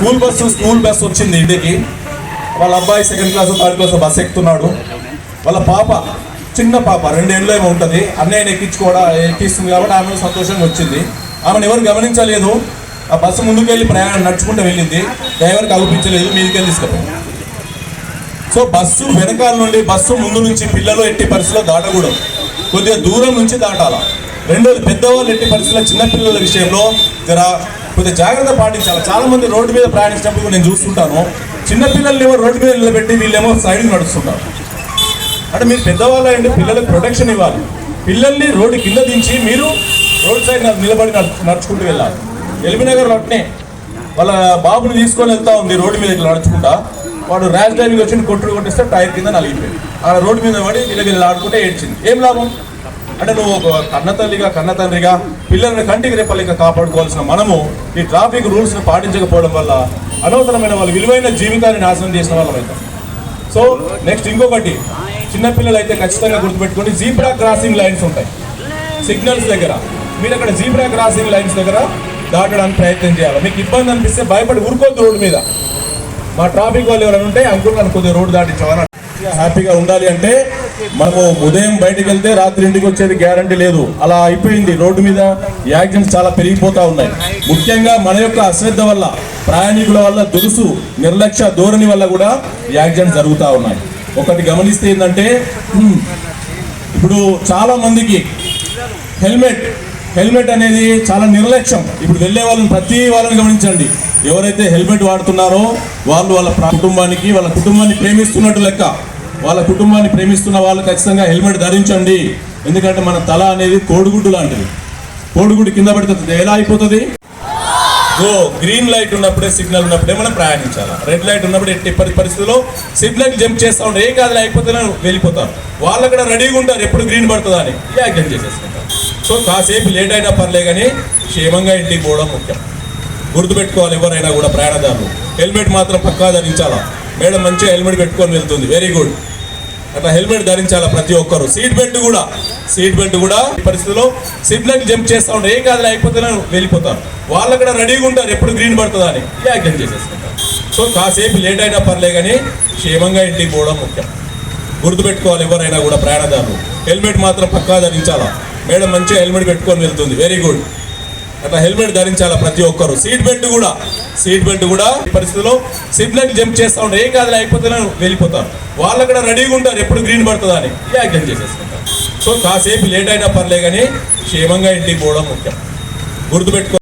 School bus school bus వచ్చింది ఇంటికి. వాళ్ళ అబ్బాయి second class third class bus ఎక్కుతున్నాడు. వాళ్ళ పాప చిన్న పాప రెండేళ్ళు ఏమో ఉంటుంది. అన్నయ్యని ఎక్కించుకోవడం ఎక్కిస్తుంది కాబట్టి ఆమె సంతోషంగా వచ్చింది. ఆమెను ఎవరు గమనించలేదు. ఆ బస్సు ముందుకెళ్ళి ప్రయాణం నడుచుకుంటూ వెళ్ళింది. డ్రైవర్కి కల్పించలేదు మీదికెళ్ళి తీసుకుపోయింది. సో బస్సు వెనకాల నుండి బస్సు ముందు నుంచి పిల్లలు ఎట్టి పరిస్థితిలో దాటకూడదు. కొద్దిగా దూరం నుంచి దాటాల. రెండోది పెద్దవాళ్ళు ఎట్టి పరిస్థితుల్లో చిన్నపిల్లల విషయంలో జర కొద్దిగా జాగ్రత్త పాటించాలి. చాలా మంది రోడ్డు మీద ప్రయాణించినప్పుడు నేను చూస్తుంటాను. చిన్నపిల్లల్ని ఏమో రోడ్డు మీద నిలబెట్టి వీళ్ళేమో సైడ్ నడుస్తుంటారు. అంటే మీరు పెద్దవాళ్ళు అయ్యండి పిల్లలకు ప్రొటెక్షన్ ఇవ్వాలి. పిల్లల్ని రోడ్డు కింద దించి మీరు రోడ్ సైడ్ నిలబడి నడుచుకుంటూ వెళ్ళాలి. ఎల్బీనగర్ అట్నే. వాళ్ళ బాబుని తీసుకొని వెళ్తా ఉంది రోడ్డు మీద ఇట్లా నడుచుకుంటా. వాడు ర్యాష్ డ్రైవింగ్ వచ్చి కొట్టుడు కొట్టిస్తే టైర్ కింద నలిగిపోయింది. ఆ రోడ్డు మీద పడి వీళ్ళకి ఆడుకుంటే ఏడ్చింది. ఏం లాభం? అంటే నువ్వు ఒక కన్న తల్లిగా కన్న తండ్రిగా పిల్లల్ని కంటికి రెప్పలేక కాపాడుకోవాల్సిన మనము ఈ ట్రాఫిక్ రూల్స్ని పాటించకపోవడం వల్ల అనవసరమైన వాళ్ళ విలువైన జీవితాన్ని నాశనం చేసిన వాళ్ళం సో నెక్స్ట్ ఇంకొకటి. చిన్నపిల్లలు అయితే ఖచ్చితంగా గుర్తుపెట్టుకోండి జీబ్రా క్రాసింగ్ లైన్స్ ఉంటాయి. సిగ్నల్స్ దగ్గర. మీరు అక్కడ జీబ్రా క్రాసింగ్ లైన్స్ దగ్గర దాటడానికి ప్రయత్నం చేయాలి. మీకు ఇబ్బంది అనిపిస్తే భయపడి ఊరుకోద్దు రోడ్డు మీద. మా ట్రాఫిక్ వాళ్ళు ఎవరైనా ఉంటే అంకుల్ నన్ను కొద్దిగా రోడ్డు దాటించమని హ్యాపీగా ఉండాలి అంటే మనము ఉదయం బయటకు వెళ్తే రాత్రి ఇంటికి వచ్చేది గ్యారంటీ లేదు. అలా అయిపోయింది. రోడ్డు మీద యాక్సిడెంట్స్ చాలా పెరిగిపోతా ఉన్నాయి. ముఖ్యంగా మన యొక్క అశ్రద్ధ వల్ల ప్రయాణికుల వల్ల దురుసు నిర్లక్ష్య ధోరణి వల్ల కూడా యాక్సిడెంట్స్ జరుగుతూ ఉన్నాయి. ఒకటి గమనిస్తే ఏంటంటే ఇప్పుడు చాలా మందికి హెల్మెట్ హెల్మెట్ అనేది చాలా నిర్లక్ష్యం. ఇప్పుడు వెళ్ళే వాళ్ళని ప్రతి వాళ్ళని గమనించండి. ఎవరైతే హెల్మెట్ వాడుతున్నారో వాళ్ళు వాళ్ళ కుటుంబానికి వాళ్ళ కుటుంబాన్ని ప్రేమిస్తున్నట్టు లెక్క వాళ్ళ కుటుంబాన్ని ప్రేమిస్తున్న వాళ్ళు ఖచ్చితంగా హెల్మెట్ ధరించండి. ఎందుకంటే మన తల అనేది కోడిగుడ్డు లాంటిది. కోడిగుడ్డు కింద పడితే ఎలా అయిపోతుంది? గో గ్రీన్ లైట్ ఉన్నప్పుడే సిగ్నల్ ఉన్నప్పుడే మనం ప్రయాణించాలి? రెడ్ లైట్ ఉన్నప్పుడు ఎట్టి పరిస్థితుల్లో సిగ్నల్ జంప్ చేస్తా ఉంటారు ఏం కాదు అయిపోతే వెళ్ళిపోతారు వాళ్ళు అక్కడ రెడీగా ఉంటారు ఎప్పుడు గ్రీన్ పడుతుందా అని యాక్సిడెంట్ చేసేసుకుంటారు సో కాసేపు లేట్ అయినా పర్లే కానీ క్షేమంగా ఇంటికి పోవడం ముఖ్యం. గుర్తుపెట్టుకోవాలి ఎవరైనా కూడా ప్రయాణదారులు. హెల్మెట్ మాత్రం పక్కా ధరించాలా? మేడం మంచిగా హెల్మెట్ పెట్టుకొని వెళ్తుంది. Very good. హెల్మెట్ ధరించాలా ప్రతి ఒక్కరు. సీట్ బెల్ట్ కూడా. సీట్ బెల్ట్ కూడా ఈ పరిస్థితిలో సిగ్నల్ జంప్ చేస్తా ఉంటారు ఏం కాదు లేకపోతే వెళ్ళిపోతారు వాళ్ళు కూడా రెడీగా ఉంటారు. ఎప్పుడు గ్రీన్ పడుతుందా అని. యాక్సిడెంట్ చేసేసుకుంటారు. సో కాసేపు లేట్ అయినా పర్లే కానీ క్షేమంగా ఇంటికి పోవడం ముఖ్యం. గుర్తుపెట్టుకోవాలి ఎవరైనా కూడా ప్రయాణదారులు. హెల్మెట్ మాత్రం పక్కా ధరించాలా? మేడం మంచిగా హెల్మెట్ పెట్టుకొని వెళ్తుంది. Very good. అట్లా హెల్మెట్ ధరించాలి ప్రతి ఒక్కరు? సీట్ బెల్ట్ కూడా. సీట్ బెల్ట్ కూడా ఈ పరిస్థితిలో సిగ్నల్ జంప్ చేస్తా ఉంటారు ఏం కాదు అయిపోతున్నా వెళ్ళిపోతారు. వాళ్ళు కూడా రెడీగా ఉంటారు. ఎప్పుడు గ్రీన్ పడుతుందని అని. చేసేసుకుంటారు. సో కాసేపు లేట్ అయినా పర్లే కానీ క్షేమంగా ఇంటికి పోవడం ముఖ్యం. గుర్తుపెట్టుకో